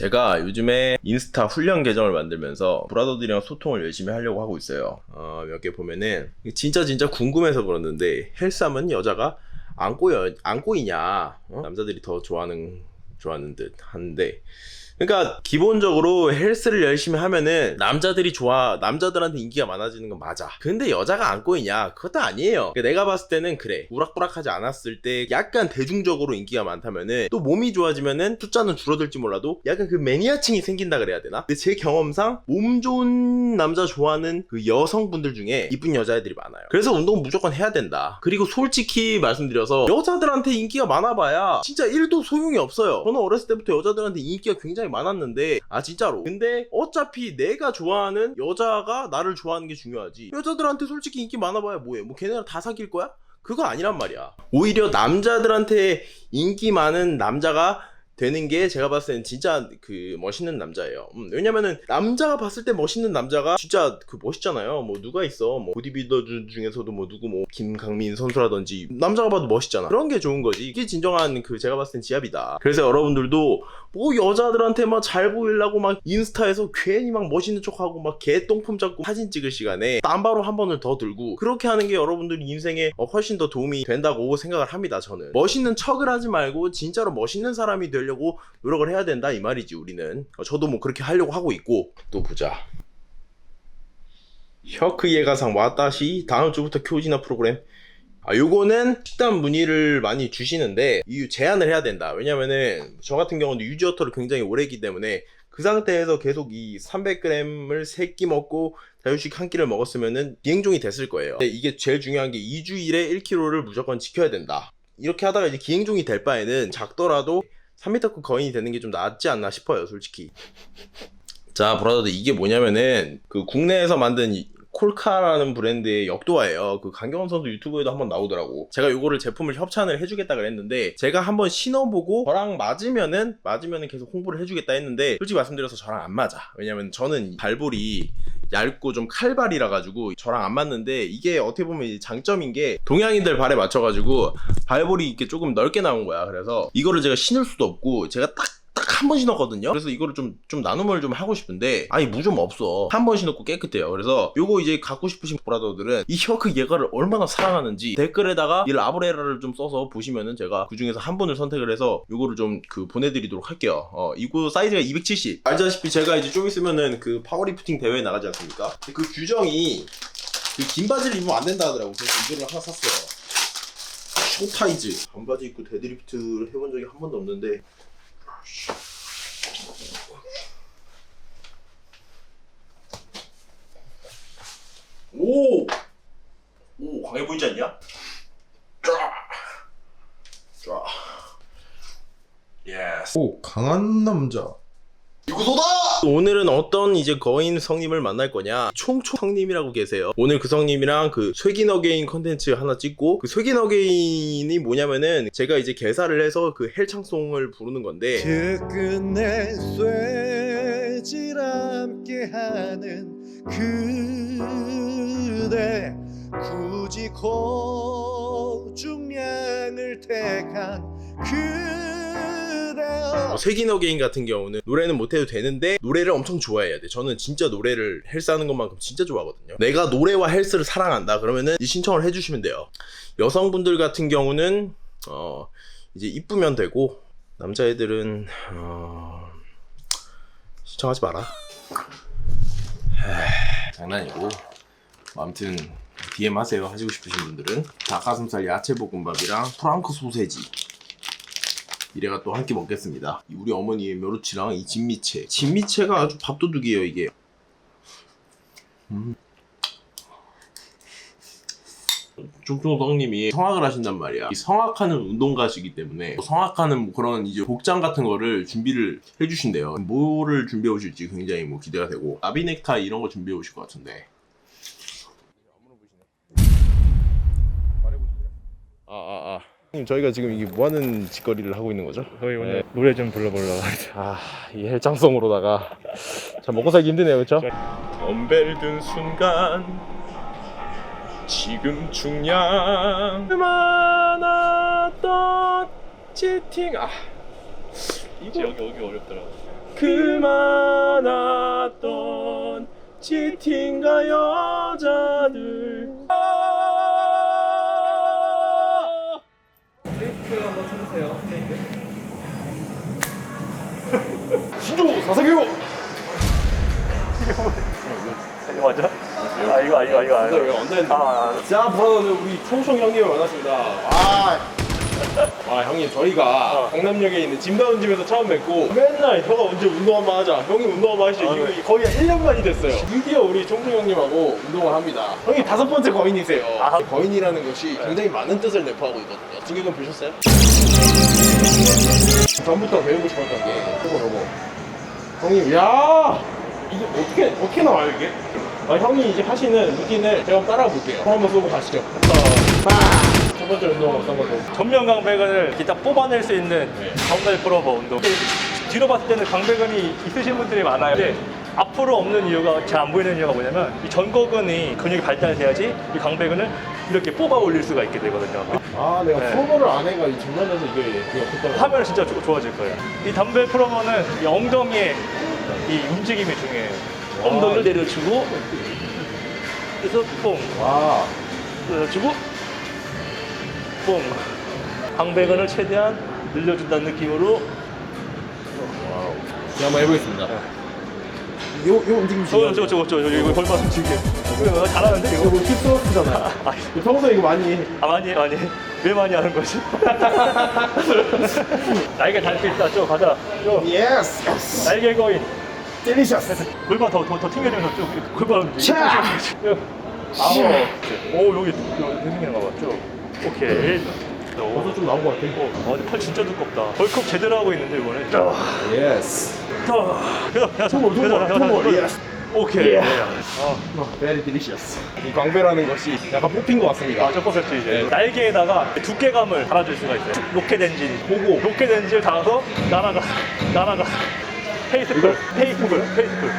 제가 요즘에 인스타 훈련 계정을 만들면서 브라더들이랑 소통을 열심히 하려고 하고 있어요. 어, 몇 개 보면은 진짜 진짜 궁금해서 그러는데 헬스하면 여자가 안 꼬여 안 꼬이냐? 어? 남자들이 더 좋아하는 좋아하는 듯 한데 그러니까 기본적으로 헬스를 열심히 하면은 남자들이 좋아 남자들한테 인기가 많아지는 건 맞아. 근데 여자가 안 꼬이냐? 그것도 아니에요. 그러니까 내가 봤을 때는 그래. 우락부락하지 않았을 때 약간 대중적으로 인기가 많다면은 또 몸이 좋아지면은 숫자는 줄어들지 몰라도 약간 그 매니아층이 생긴다 그래야 되나? 근데 제 경험상 몸 좋은 남자 좋아하는 그 여성분들 중에 이쁜 여자애들이 많아요. 그래서 운동은 무조건 해야 된다. 그리고 솔직히 말씀드려서 여자들한테 인기가 많아봐야 진짜 1도 소용이 없어요. 저는 어렸을 때부터 여자들한테 인기가 굉장히 많았는데 아 진짜로. 근데 어차피 내가 좋아하는 여자가 나를 좋아하는 게 중요하지. 여자들한테 솔직히 인기 많아봐야 뭐해? 뭐 걔네랑 다 사귈 거야? 그거 아니란 말이야. 오히려 남자들한테 인기 많은 남자가 되는 게 제가 봤을 때는 진짜 그 멋있는 남자예요. 음, 왜냐면은 남자가 봤을 때 멋있는 남자가 진짜 그 멋있잖아요. 뭐 누가 있어? 뭐 보디빌더 주- 중에서도 뭐 누구 뭐 김강민 선수라든지 남자가 봐도 멋있잖아. 그런 게 좋은 거지. 이게 진정한 그 제가 봤을 땐 지압이다. 그래서 여러분들도 뭐 여자들한테 막 잘 보이려고 막 인스타에서 괜히 막 멋있는 척하고 막 개 똥품 잡고 사진 찍을 시간에 땀바로 한 번을 더 들고 그렇게 하는 게 여러분들 인생에 어, 훨씬 더 도움이 된다고 생각을 합니다. 저는 멋있는 척을 하지 말고 진짜로 멋있는 사람이 되려 고 노력을 해야 된다 이 말이지 우리는. 어, 저도 뭐 그렇게 하려고 하고 있고 또 보자. 혀크 예가상 와다시 다음 주부터 쿄지나 프로그램 아, 요거는 식단 문의를 많이 주시는데 이 제한을 해야 된다. 왜냐면은 저 같은 경우는 유지어터를 굉장히 오래 했기 때문에 그 상태에서 계속 이 300g을 3끼 먹고 자유식 한 끼를 먹었으면은 기행종이 됐을 거예요. 근데 이게 제일 중요한 게 2주일에 1kg를 무조건 지켜야 된다. 이렇게 하다가 이제 기행종이 될 바에는 작더라도 3m급 거인이 되는 게 좀 낫지 않나 싶어요, 솔직히. 자, 브라더들 이게 뭐냐면은 그 국내에서 만든 이 콜카라는 브랜드의 역도화예요. 그 강경원 선수 유튜브에도 한번 나오더라고. 제가 요거를 제품을 협찬을 해주겠다 그랬는데 제가 한번 신어보고 저랑 맞으면은 맞으면은 계속 홍보를 해주겠다 했는데 솔직히 말씀드려서 저랑 안 맞아. 왜냐면 저는 발볼이 얇고 좀 칼발이라 가지고 저랑 안 맞는데 이게 어떻게 보면 장점인 게 동양인들 발에 맞춰 가지고 발볼이 이렇게 조금 넓게 나온 거야. 그래서 이거를 제가 신을 수도 없고 제가 딱딱 한 번 신었거든요. 그래서 이거를 좀, 좀 나눔을 좀 하고 싶은데, 아니, 무좀 없어. 한 번 신었고 깨끗해요. 그래서 요거 이제 갖고 싶으신 브라더들은 이 혀크 예가를 얼마나 사랑하는지 댓글에다가 이 라브레라를 좀 써서 보시면은 제가 그 중에서 한 분을 선택을 해서 요거를 좀 그 보내드리도록 할게요. 어, 이거 사이즈가 270. 알다시피 제가 이제 좀 있으면은 그 파워리프팅 대회에 나가지 않습니까? 그 규정이 그 긴 바지를 입으면 안 된다 하더라고. 그래서 이거를 하나 샀어요. 쇼타이즈. 반바지 입고 데드리프트를 해본 적이 한 번도 없는데 오! 오, 강해 보이지 않냐? 쫙! 쫙. 예스. 오 강한 남자 이구소다! 오늘은 어떤 이제 거인 성님을 만날 거냐? 총총 성님이라고 계세요. 오늘 그 성님이랑 그 쇠긴 어게인 컨텐츠 하나 찍고 그 쇠긴 어게인이 뭐냐면은 제가 이제 개사를 해서 그 헬창송을 부르는 건데 그 끝내 쇠질 함께하는 그 대 굳이 고중량을 택한 그대여 어, 쇠긴 어게인 같은 경우는 노래는 못해도 되는데 노래를 엄청 좋아해야 돼. 저는 진짜 노래를 헬스하는 것만큼 진짜 좋아하거든요. 내가 노래와 헬스를 사랑한다. 그러면은 이 신청을 해주시면 돼요. 여성분들 같은 경우는 어 이제 이쁘면 되고 남자애들은 어 신청하지 마라. 에이, 장난이고. 뭐 아무튼 DM 하세요. 하시고 싶으신 분들은 닭가슴살 야채 볶음밥이랑 프랑크 소세지 이래가 또 한 끼 먹겠습니다. 이 우리 어머니의 묘루치랑 이 진미채. 진미채가 아주 밥도둑이에요, 이게. 음. 중종성님이 성악을 하신단 말이야. 이 성악하는 운동가시기 때문에 성악하는 뭐 그런 이제 복장 같은 거를 준비를 해주신대요. 뭐를 준비해 오실지 굉장히 뭐 기대가 되고 아비넥타이 이런 거 준비해 오실 것 같은데. 저희가 지금 이게 뭐 하는 짓거리를 하고 있는 거죠? 저희 오늘 노래 좀 불러보려고 아, 이 헬창성으로다가. 참 먹고 살기 힘드네요, 그렇죠? 엄벨 든 순간 지금 중량. 많았던 치팅. 아. 이거 여기 여기 어렵더라고 그 많았던 치팅가 여자들 신조 사사기호 이거 맞아? 아 이거 이거 이거 네, 이거. 언제 아, 자 브라더는 우리 총총 형님을 만났습니다. 아, 아 형님 저희가 강남역에 있는 짐다운 집에서 처음 뵙고 맨날 형아 언제 운동 한번 하자. 형이 운동 한번 하시죠. 이거 거의 1년 만이 됐어요. 드디어 우리 총총 형님하고 운동을 합니다. 형님 다섯 번째 거인이세요. 아. 거인이라는 것이 굉장히 많은 뜻을 내포하고 있거든요. 등격은 보셨어요? 전부터 배우고 싶었던 게 요거 요거 형님 야 이게 어떻게 어떻게 나와요 이게? 아, 형이 이제 하시는 루틴을 제가 한번 따라가 볼게요. 한번 쏘고 가시죠. 아, 첫 번째 운동 어떤 걸로? 전면 강배근을 이따 뽑아낼 수 있는 가운데 풀어버 운동. 뒤로 봤을 때는 강배근이 있으신 분들이 많아요. 근데 앞으로 없는 이유가 잘 안 보이는 이유가 뭐냐면 이 전거근이 근육이 발달돼야지 이 강배근을 이렇게 뽑아 올릴 수가 있게 되거든요. 아, 내가 네. 프로버를 안 해가 이 중간에서 이게 어떻게 하면 진짜 좋- 좋아질 거예요. 이 담벨 풀어버는 이 엉덩이의 이 움직임이 중요해요. 엉덩이를 내려주고 그래서 뽕 와, 내려주고 뽕 강배근을 최대한 늘려준다는 느낌으로 와우. 제가 한번 해보겠습니다. 요, 요 움직임 저거 저거 저거 저거 이거 걸맞 지게 이거 잘하는데 이거? 이거 힙스워스잖아. 아, 평소에 이거 많이 해. 아 많이 많이 왜 많이 하는 거지? 날개 달수 있다. 쭉 가자. 쭉 예스! 날개 거인. 딜리셔스! 골반 더더 더 튕겨주면서 쭉 골반 차! 쭉. 아우 오 여기 여기 생기는 거 봐 쭉 오케이 벌써 좀 나온 것 같아. 어, 근데 팔 진짜 두껍다. 벌컥 제대로 하고 있는데 이번에. 자, 예스. 자, 야, 야, 통볼, 통볼, 통볼, 예스. 오케이. 예. 어, Very delicious. 이 광배라는 것이 약간 뽑힌 것 같습니다. 아, 첫 번째 이제 네. 날개에다가 두께감을 달아줄 수가 있어요. 로켓 엔진. 보고. 로켓 엔진을 달아서 날아가, 날아가. 페이스풀, 페이스풀, 페이스풀.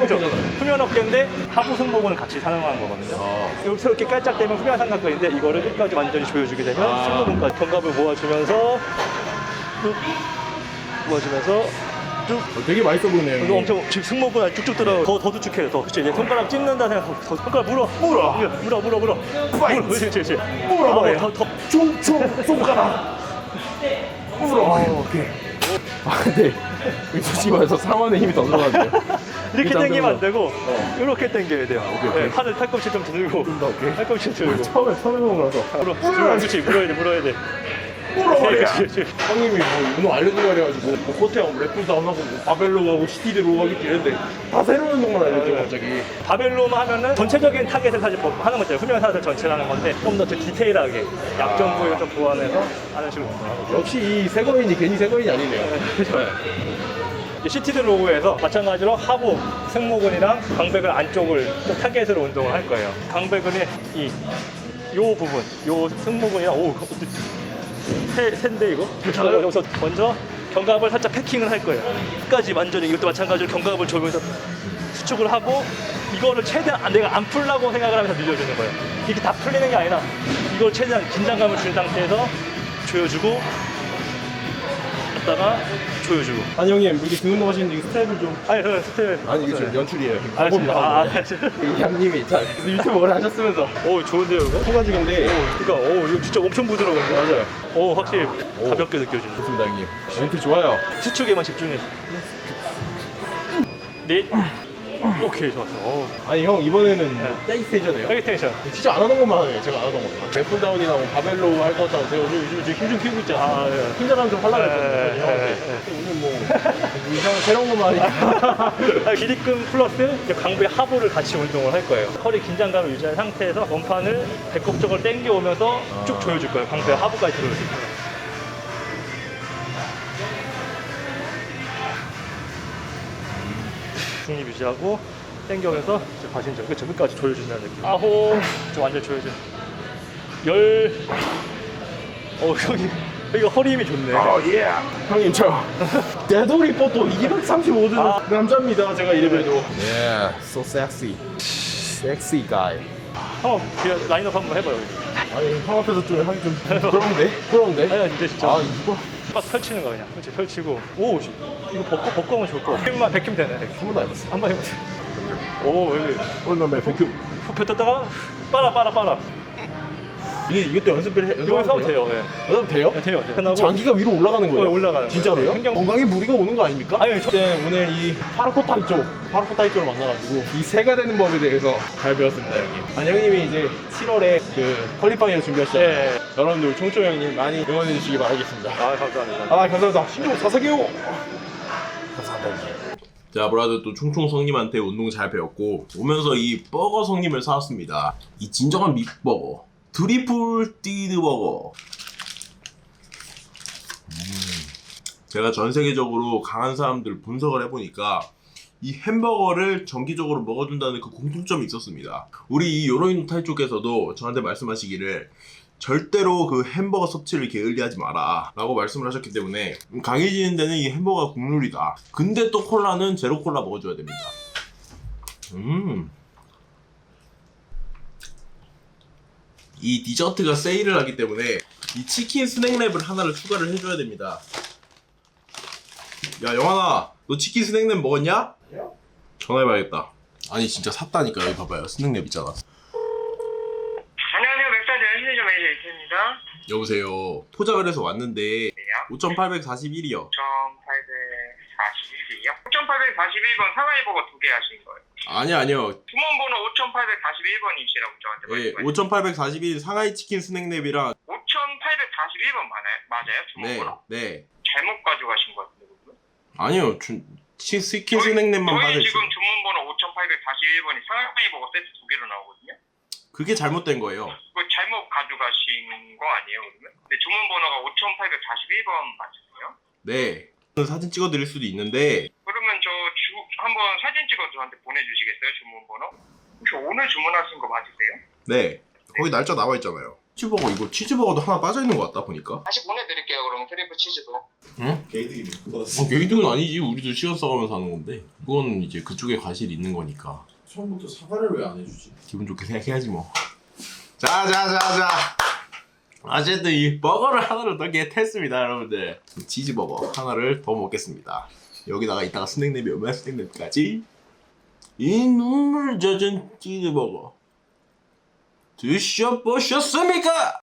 그죠? 어깨잖아요. 후면 어깨인데 하부 승모근을 같이 사용하는 거거든요. 아. 여기서 이렇게 깔짝대면 후면 삼각근인데 이거를 끝까지 완전히 조여주게 되면 아. 승모근까지 견갑을 모아주면서 쭉 모아주면서 쭉 어, 되게 맛있어 보이네요. 이거. 엄청 지금 승모근 쭉쭉 들어 더, 더 수축해요 더 그치 이제 손가락 찝는다 생각 더 손가락 물어 물어. 물어 물어 물어 파이트. 물어 그렇지 그렇지 물어버려. 아, 더, 더 총총 손가락. 물어. 아, 오케이. 아 근데 솔직히 말해서 상완의 힘이 더 들어가는데요. 이렇게 이게 당기면 안 되고 이렇게 당겨야 돼요. 오케이, 오케이. 네, 팔을 팔꿈치 좀 들고 더, 오케이. 팔꿈치 들고. 처음에 처음에 나서 물어 물어 그렇지 물어야 돼 물어야 돼 물어버려. 그렇지, 그렇지. 형님이 뭐 운동 알려주고 그래가지고 뭐 코트하고 랩풀다운 하고 뭐 바벨로 하고 시티드로 하기 이랬는데 다 새로운 운동을 알려줘 네. 갑자기. 바벨로만 하면은 전체적인 타겟을 사실 뭐 하는 거죠 사슬 전체를 하는 건데 좀 더 디테일하게 약점 아. 부위를 좀 보완해서 하는 식으로 운동하고 역시 이 새거인이 괜히 새거인이 아니네요. 이 시티드 로고에서 마찬가지로 하부 승모근이랑 강배근 안쪽을 좀 타겟으로 운동을 할 거예요. 강배근의 이 요 부분, 요 승모근이랑 오 새, 새인데 이거? 여기서 먼저 견갑을 살짝 패킹을 할 거예요. 끝까지 완전히 이것도 마찬가지로 견갑을 조면서 수축을 하고 이거를 최대한 아, 내가 안 풀라고 생각을 하면서 늘려주는 거예요. 이게 다 풀리는 게 아니라 이걸 최대한 긴장감을 준 상태에서 조여주고 갔다가 조여주고 아니 형님 이렇게 등 운동하시는데 이 스텝을 좀 아니 저는 스텝 아니 이게 지금 연출이에요. 아, 진짜? 아, 아? 이 형님이 자 유튜브 오래 하셨으면서 오 좋은데요 이거? 소가지인데 그러니까 오 이거 진짜 엄청 부드러운데 맞아요. 오 확실히 가볍게 느껴지는 좋습니다 형님. 멘트 좋아요. 수축에만 집중해 넷 오케이 좋았어 오 아니 형 이번에는 네. 떼이스테이잖아요. 페이텐션 진짜 안 하던 것만 하네요. 제가 안 하던 거. 랩풀 다운이나 뭐 바벨로 할 것 같다고 제가 요즘 요즘 힘좀 키우고 있잖아요. 아, 예. 힘자랑 좀 하려고 예, 했거든요. 예, 형한테. 예, 근데 오늘 뭐 이상한 새로운 것만 하니까. 아, 기립근 플러스 이제 강배 하부를 같이 운동을 할 거예요 허리 긴장감을 유지한 상태에서 원판을 배꼽 쪽을 당겨 오면서 쭉 조여줄 거예요 강배 하부까지 조여줄 거예요 중립 유지하고 당겨오면서 이제 과신전 그쵸 끝까지 조여준다는 느낌 아홉 저 완전 조여줘 열 어, 여기 여기가 허리 힘이 좋네 어 예. 형님 저 대돌이 뽀또 235드 아. 남자입니다. 제가 이래봬도. 예. So sexy. Sexy guy. 한번 그냥 라인업 한번 해봐요 여기. 아니 형 앞에서 좀 하기 좀 부끄러운데? 부끄러운데? 아니야 진짜 진짜 아 이거 딱 펼치는 거 그냥. 그렇지, 펼치고. 오, 씨. 이거 벗고, 벗고 하면 좋을 거. 백kim만, 백킴 되네. 한 번도 안 해봤어. 한번 해보세요. 오, 여기. 얼마나 백큐 후 뱉었다가 빨아, 빨아, 빨아. 이게 이것도 연습을 해 이거 하면 돼요. 네. 연습 돼요? 네, 돼요. 끝나고. 장기가 위로 올라가는 거예요. 어, 올라가는 거예요. 진짜로요? 행정- 건강에 무리가 오는 거 아닙니까? 아니, 저- 네, 오늘 이 파르코타이 쪽, 파르코타이 쪽을 만나가지고 이 새가 되는 법에 대해서 잘 배웠습니다 여기. 안영님이 이제 7월에 그 퀄리파이어 준비하시잖아요. 예. 여러분들 총총 형님 많이 응원해 주시기 바라겠습니다. 아, 감사합니다. 아 감사합니다. 신종. 감사합니다. 자, 브라드 또 총총 성님한테 운동 잘 배웠고 오면서 이 버거 성님을 사왔습니다. 이 진정한 믹버거, 트리플 띠드 버거. 음, 제가 전 세계적으로 강한 사람들 분석을 해보니까 이 햄버거를 정기적으로 먹어준다는 그 공통점이 있었습니다. 우리 이 요로인 탈 쪽에서도 저한테 말씀하시기를 절대로 그 햄버거 섭취를 게을리하지 마라 라고 말씀을 하셨기 때문에 강해지는 데는 이 햄버거가 국룰이다 근데 또 콜라는 제로 콜라 먹어줘야 됩니다 음. 이 디저트가 세일을 하기 때문에 이 치킨 스낵랩을 하나를 추가를 해줘야 됩니다. 야 영환아 너 치킨 스낵랩 먹었냐? 전화해봐야겠다. 아니 진짜 샀다니까 여기 봐봐요. 스낵랩 있잖아. 안녕하세요. 맥사지 연신점 매니저 있습니다. 여보세요. 포장을 해서 왔는데 네요. 5841이요 5841이요? 5841번 상하이버거 두 개 하신 거예요. 아니요 아니요 주문번호 5841번이시라고 저한테 예, 말씀하셨어요. 5841 상하이 치킨 스낵랩이랑 5841번 맞아요? 맞아요? 네, 주문번호? 네. 잘못 가져가신 것 같은데. 그거? 아니요, 주, 치, 치킨 저희- 스낵랩만 저희 빠져 지금 있어요. 주문번호 5841번이 상하이버거 세트 두 개로 나오거든요. 그게 잘못된 거예요. 그거 잘못 가져가신 거 아니에요, 그러면? 근데 주문번호가 5841번 맞으세요? 네. 사진 찍어드릴 수도 있는데 그러면 저 주, 한번 사진 찍어서 저한테 보내주시겠어요? 주문번호? 혹시 오늘 주문하신 거 맞으세요? 네. 거기 날짜 나와 있잖아요. 치즈버거 이거 치즈버거도 하나 빠져 있는 것 같다 보니까. 다시 보내드릴게요. 그럼 트리플 치즈도. 응? 게이득이네. 어, 게이득은 아니지. 우리도 시간 써가면서 하는 건데. 그건 이제 그쪽에 과실이 있는 거니까. 처음부터 사과를 왜 안 해주지? 기분 좋게 생각해야지 뭐. 자, 자, 자, 자. 어쨌든 이 버거를 하나를 더 겟했습니다, 여러분들. 치즈버거 하나를 더 먹겠습니다. 여기다가 이따가 스낵랩이 얼마나 스낵랩까지? 이 눈물 젖은 치즈버거. 드셔보셨습니까?